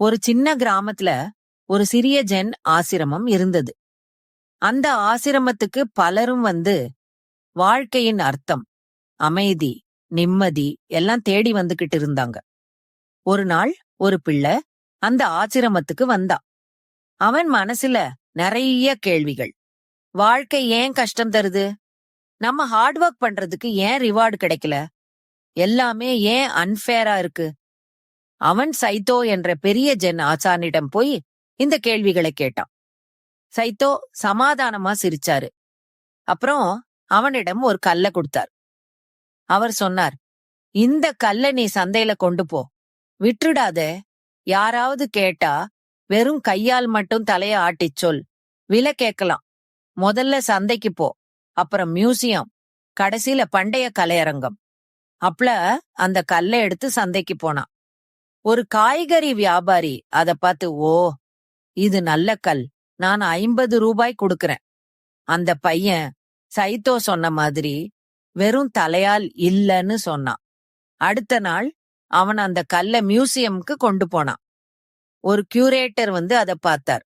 ஒரு சின்ன கிராமத்துல ஒரு சிறிய ஜென் ஆசிரமம் இருந்தது. அந்த ஆசிரமத்துக்கு பலரும் வந்து வாழ்க்கையின் அர்த்தம் அமைதி நிம்மதி எல்லாம் தேடி வந்துகிட்டு இருந்தாங்க. ஒரு நாள் ஒரு பிள்ளை அந்த ஆசிரமத்துக்கு வந்தா. அவன் மனசுல நிறைய கேள்விகள். வாழ்க்கை ஏன் கஷ்டம் தருது? நம்ம ஹார்ட் ஒர்க் பண்றதுக்கு ஏன் ரிவார்டு கிடைக்கல? எல்லாமே ஏன் அன்ஃபேரா இருக்கு? அவன் சைத்தோ என்ற பெரிய ஜென் ஆசானிடம் போய் இந்த கேள்விகளை கேட்டான். சைத்தோ சமாதானமா சிரிச்சாரு. அப்புறம் அவனிடம் ஒரு கல்ல கொடுத்தார். அவர் சொன்னார் இந்த கல்ல நீ சந்தையில கொண்டு போ. விட்டுடாத. யாராவது கேட்டா வெறும் கையால் மட்டும் தலைய ஆட்டிச் சொல். விலை கேட்கலாம். முதல்ல சந்தைக்கு போ. அப்புறம் மியூசியம். கடைசியில பண்டைய கலையரங்கம். அப்பல அந்த கல்லை எடுத்து சந்தைக்கு போனான். ஒரு காய்கறி வியாபாரி அத பார்த்து ஓ இது நல்ல கல். நான் ஐம்பது ரூபாய் கொடுக்கறேன். அந்த பையன் சைத்தோ சொன்ன மாதிரி வெறும் தலையால் இல்லன்னு சொன்னான். அடுத்த நாள் அவன் அந்த கல்ல மியூசியம்க்கு கொண்டு போனான். ஒரு கியூரேட்டர் வந்து அத பார்த்தார்.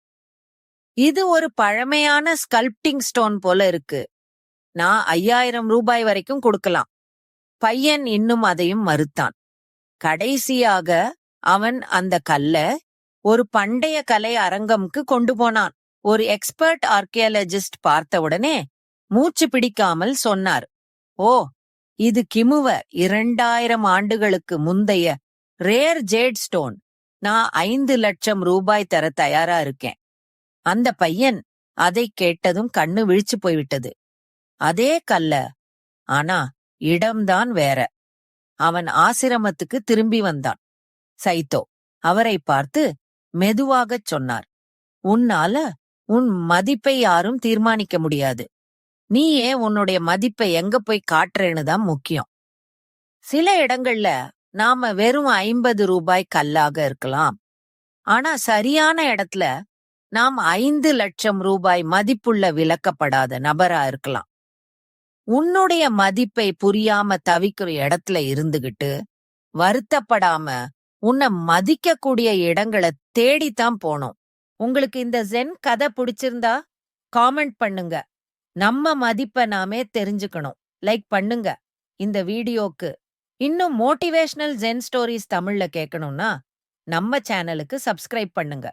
இது ஒரு பழமையான ஸ்கல்ப்டிங் ஸ்டோன் போல இருக்கு. நான் ஐயாயிரம் ரூபாய் வரைக்கும் கொடுக்கலாம். பையன் இன்னும் அதையும் மறுத்தான். கடைசியாக அவன் அந்த கல்ல ஒரு பண்டைய கலை அரங்கம்க்கு கொண்டு போனான். ஒரு எக்ஸ்பர்ட் ஆர்கியாலஜிஸ்ட் பார்த்த உடனே மூச்சு பிடிக்காமல் சொன்னார் ஓ இது கிமுவ இரண்டாயிரம் ஆண்டுகளுக்கு முந்தைய ரேர் ஜேட் ஸ்டோன் நான் ஐந்து லட்சம் ரூபாய் தர தயாரா இருக்கேன். அந்த பையன் அதை கேட்டதும் கண்ணு விழிச்சு போய்விட்டது. அதே கல்ல ஆனா இடம்தான் வேற. அவன் ஆசிரமத்துக்கு திரும்பி வந்தான். சைத்தோ. அவரை பார்த்து மெதுவாகச் சொன்னார் உன்னால உன் மதிப்பை யாரும் தீர்மானிக்க முடியாது. நீயே உன்னுடைய மதிப்பை எங்க போய் காட்டுறேன்னு தான் முக்கியம். சில இடங்கள்ல நாம வெறும் ஐம்பது ரூபாய் கல்லாக இருக்கலாம். ஆனா சரியான இடத்துல நாம் ஐந்து லட்சம் ரூபாய் மதிப்புள்ள விலக்கப்படாத நபரா இருக்கலாம். உன்னுடைய மதிப்பை புரியாம தவிக்கிற இடத்துல இருந்துகிட்டு வருத்தப்படாம உன்னை மதிக்கக்கூடிய இடங்களை தேடித்தான் போனோம் உங்களுக்கு இந்த ஜென் கதை பிடிச்சிருந்தா காமெண்ட் பண்ணுங்க. நம்ம மதிப்பை நாமே தெரிஞ்சுக்கணும். லைக் பண்ணுங்க. இந்த வீடியோக்கு. இன்னும் மோட்டிவேஷனல் ஜென் ஸ்டோரிஸ் தமிழ்ல கேட்கணும்னா நம்ம சேனலுக்கு சப்ஸ்கிரைப் பண்ணுங்க.